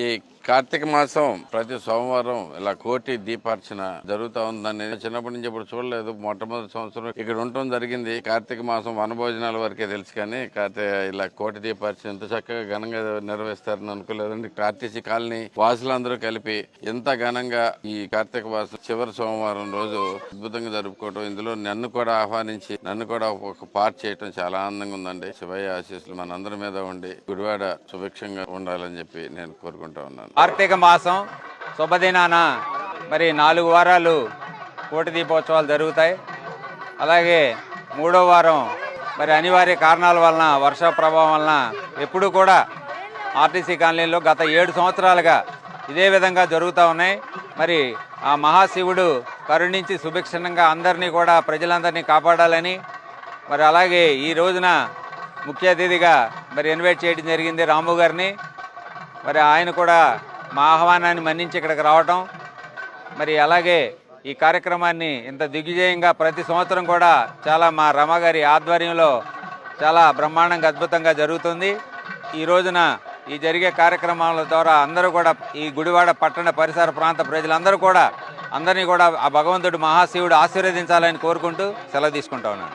ఈ కార్తీక మాసం ప్రతి సోమవారం ఇలా కోటి దీపార్చన జరుగుతూ ఉందని చిన్నప్పటి నుంచి ఇప్పుడు చూడలేదు. మొట్టమొదటి సంవత్సరం ఇక్కడ ఉండటం జరిగింది. కార్తీక మాసం వనభోజనాల వరకే తెలుసు కానీ కార్తీ ఇలా కోటి దీపార్చన ఎంత చక్కగా ఘనంగా నిర్వహిస్తారని అనుకోలేదండి. కార్తీసి కాలనీ వాసులందరూ కలిపి ఎంత ఘనంగా ఈ కార్తీక మాసం చివరి సోమవారం రోజు అద్భుతంగా జరుపుకోవటం ఇందులో నన్ను కూడా ఆహ్వానించి నన్ను కూడా ఒక పార్ట్ చేయటం చాలా ఆనందంగా ఉందండి. శివయ్య ఆశీస్సులు మనందరి మీద ఉండి గుడివాడ సుభిక్షంగా ఉండాలని చెప్పి నేను కోరుకుంటా ఉన్నాను. కార్తీక మాసం శుభదినాన మరి నాలుగు వారాలు కోటి దీపోత్సవాలు జరుగుతాయి. అలాగే మూడో వారం మరి అనివార్య కారణాల వలన వర్ష ప్రభావం వలన ఎప్పుడూ కూడా ఆర్టీసీ కాలనీలో గత ఏడు సంవత్సరాలుగా ఇదే విధంగా జరుగుతూ ఉన్నాయి. మరి ఆ మహాశివుడు కరుణించి సుభిక్షణంగా అందరినీ కూడా ప్రజలందరినీ కాపాడాలని మరి అలాగే ఈ రోజున ముఖ్య అతిథిగా మరి ఇన్వైట్ చేయడం జరిగింది రాము గారిని. మరి ఆయన కూడా మా ఆహ్వానాన్ని మన్నించి ఇక్కడికి రావటం. మరి అలాగే ఈ కార్యక్రమాన్ని ఇంత దిగ్విజయంగా ప్రతి సంవత్సరం కూడా చాలా మా రమగారి ఆధ్వర్యంలో చాలా బ్రహ్మాండంగా అద్భుతంగా జరుగుతుంది. ఈ రోజున ఈ జరిగే కార్యక్రమాల ద్వారా అందరూ కూడా ఈ గుడివాడ పట్టణ పరిసర ప్రాంత ప్రజలందరూ కూడా అందరినీ కూడా ఆ భగవంతుడు మహాశివుడు ఆశీర్వదించాలని కోరుకుంటూ సెలవు తీసుకుంటా ఉన్నాను.